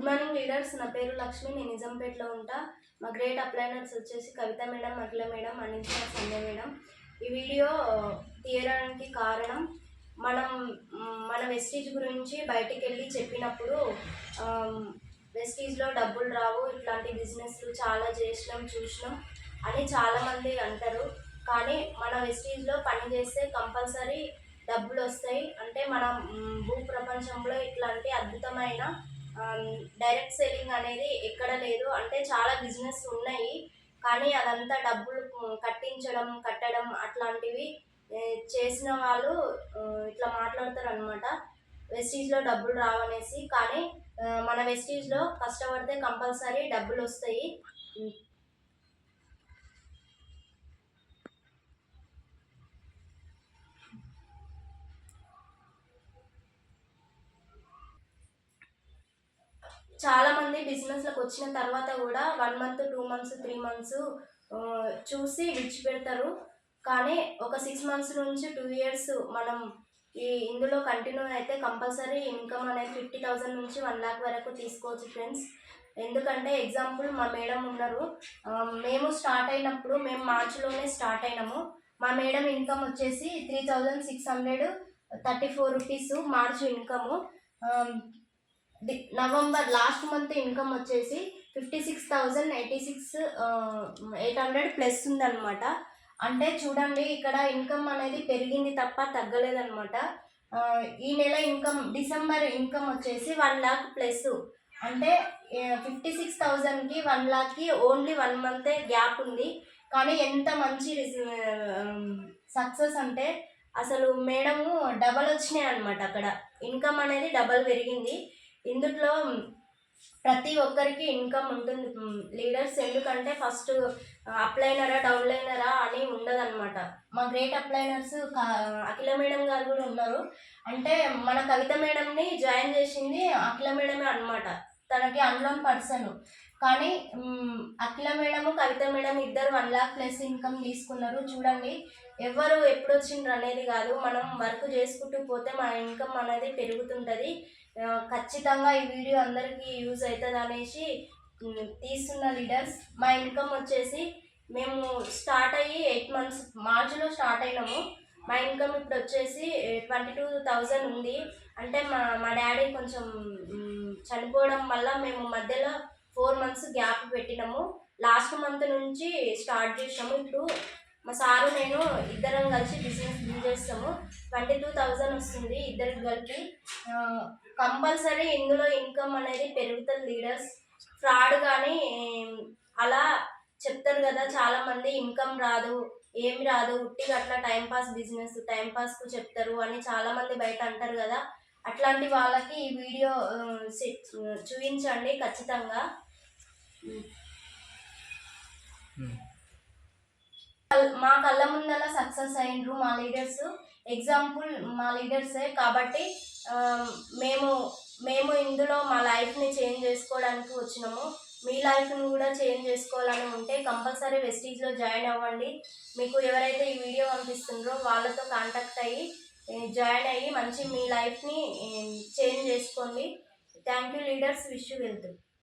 Good morning leaders నా పేరు లక్ష్మి నేను నిజాంపేటలో ఉంటా. మా గ్రేట్ అప్లైనర్స్ వచ్చేసి కవిత మేడం అఖిల మేడం అందించిన సంధ్య మేడం. ఈ వీడియో తీయడానికి కారణం మనం మన వెస్టీజ్ గురించి బయటికి వెళ్ళి చెప్పినప్పుడు వెస్టీజ్లో డబ్బులు రావు ఇట్లాంటి బిజినెస్లు చాలా చేసినాం చూసినాం అని చాలామంది అంటారు. కానీ మన వెస్టీజ్లో పని చేస్తే కంపల్సరీ డబ్బులు వస్తాయి. అంటే మన భూ ప్రపంచంలో ఇట్లాంటి అద్భుతమైన Um, డైరెక్ట్ సెల్లింగ్ అనేది ఎక్కడ లేదు. అంటే చాలా బిజినెస్ ఉన్నాయి. కానీ అదంతా డబ్బులు కట్టించడం కట్టడం అట్లాంటివి చేసిన వాళ్ళు ఇట్లా మాట్లాడతారు అనమాట వెస్టీజ్లో డబ్బులు రావనేసి. కానీ మన వెస్టీజ్లో కష్టపడితే కంపల్సరీ డబ్బులు వస్తాయి. చాలా మంది బిజినెస్లకు వచ్చిన తర్వాత కూడా one month two months three months చూసి విడిచిపెడతారు. కానీ ఒక సిక్స్ మంత్స్ నుంచి టూ ఇయర్స్ మనం ఈ ఇందులో కంటిన్యూ అయితే కంపల్సరీ ఇన్కమ్ అనేది ఫిఫ్టీ థౌజండ్ నుంచి వన్ ల్యాక్ వరకు తీసుకోవచ్చు ఫ్రెండ్స్ ఎందుకంటే ఎగ్జాంపుల్ మా మేడం ఉన్నారు. మేము స్టార్ట్ అయినప్పుడు మేము మార్చిలోనే స్టార్ట్ అయినాము. మా మేడం ఇన్కమ్ వచ్చేసి three thousand six hundred thirty four rupees March income November last month income వచ్చేసి fifty six thousand eighty six eight hundred plus ఉందన్నమాట. అంటే చూడండి ఇక్కడ ఇన్కమ్ అనేది పెరిగింది తప్ప తగ్గలేదన్నమాట. ఈ నెల ఇన్కమ్ డిసెంబర్ ఇన్కమ్ వచ్చేసి వన్ లాక్ ప్లస్. అంటే ఫిఫ్టీ సిక్స్ థౌజండ్కి వన్ లాక్కి ఓన్లీ వన్ మంతే గ్యాప్ ఉంది. కానీ ఎంత మంచి సక్సెస్ అంటే అసలు మేడము డబల్ వచ్చినాయి అనమాట అక్కడ. ఇన్కమ్ అనేది డబల్ పెరిగింది. ఇందులో ప్రతి ఒక్కరికి ఇన్కమ్ ఉంటుంది. లీడర్స్ ఎందుకంటే ఫస్ట్ అప్లైనరా డౌన్లైనరా అని ఉండదన్నమాట. మా గ్రేట్ అప్లైనర్స్ అఖిల మేడం గారు కూడా ఉన్నారు. అంటే మన కవిత మేడంని జాయిన్ చేసింది అఖిల మేడమే అన్నమాట. తనకి అన్లోన్ పర్సన్. కానీ అఖిల మేడము కవిత మేడం ఇద్దరు వన్ లాక్ ప్లస్ ఇన్కమ్ తీసుకున్నారు. చూడండి ఎవరు ఎప్పుడు వచ్చిండ్రు అనేది కాదు. మనం వర్క్ చేసుకుంటూ పోతే మన ఇన్కమ్ అనేది పెరుగుతుంటుంది. ఖచ్చితంగా ఈ వీడియో అందరికీ యూజ్ అవుతుంది అనేసి తీస్తున్న లీడర్స్ మా ఇన్కమ్ వచ్చేసి మేము స్టార్ట్ అయ్యి ఎయిట్ మంత్స్ మార్చిలో స్టార్ట్ అయినాము. మా ఇన్కమ్ ఇప్పుడు వచ్చేసి ట్వంటీ టూ థౌజండ్ ఉంది. అంటే మా మా డాడీ కొంచెం చనిపోవడం వల్ల మేము మధ్యలో ఫోర్ మంత్స్ గ్యాప్ పెట్టినాము. లాస్ట్ మంత్ నుంచి స్టార్ట్ చేసాము ఇప్పుడు మా సారు నేను ఇద్దరం కలిసి బిజినెస్ బిల్ చేస్తాము. ట్వంటీ టూ థౌజండ్ వస్తుంది ఇద్దరికి కలిపి. కంపల్సరీ ఇందులో ఇన్కమ్ అనేది పెరుగుతుంది లీడర్స్. ఫ్రాడ్ కానీ అలా చెప్తారు కదా చాలా మంది ఇన్కమ్ రాదు ఏమి రాదు ఉట్టిగా అట్లా టైం పాస్ బిజినెస్ టైం పాస్కు చెప్తారు అని చాలా మంది బయట అంటారు కదా. అట్లాంటి వాళ్ళకి ఈ వీడియో చూపించండి ఖచ్చితంగా. మా కళ్ళ ముందర సక్సెస్ అయినరు మా లీడర్స్. ఎగ్జాంపుల్ మా లీడర్సే కాబట్టి మేము మేము ఇందులో మా లైఫ్ని చేంజ్ చేసుకోవడానికి వచ్చినాము. మీ లైఫ్ని కూడా చేంజ్ చేసుకోవాలని ఉంటే కంపల్సరీ వెస్టీజ్లో జాయిన్ అవ్వండి. మీకు ఎవరైతే ఈ వీడియో పంపిస్తుండ్రో వాళ్ళతో కాంటాక్ట్ అయ్యి జాయిన్ అయ్యి మంచి మీ లైఫ్ని చేంజ్ చేసుకోండి. థ్యాంక్ యూ లీడర్స్ విష్ వెళ్తూ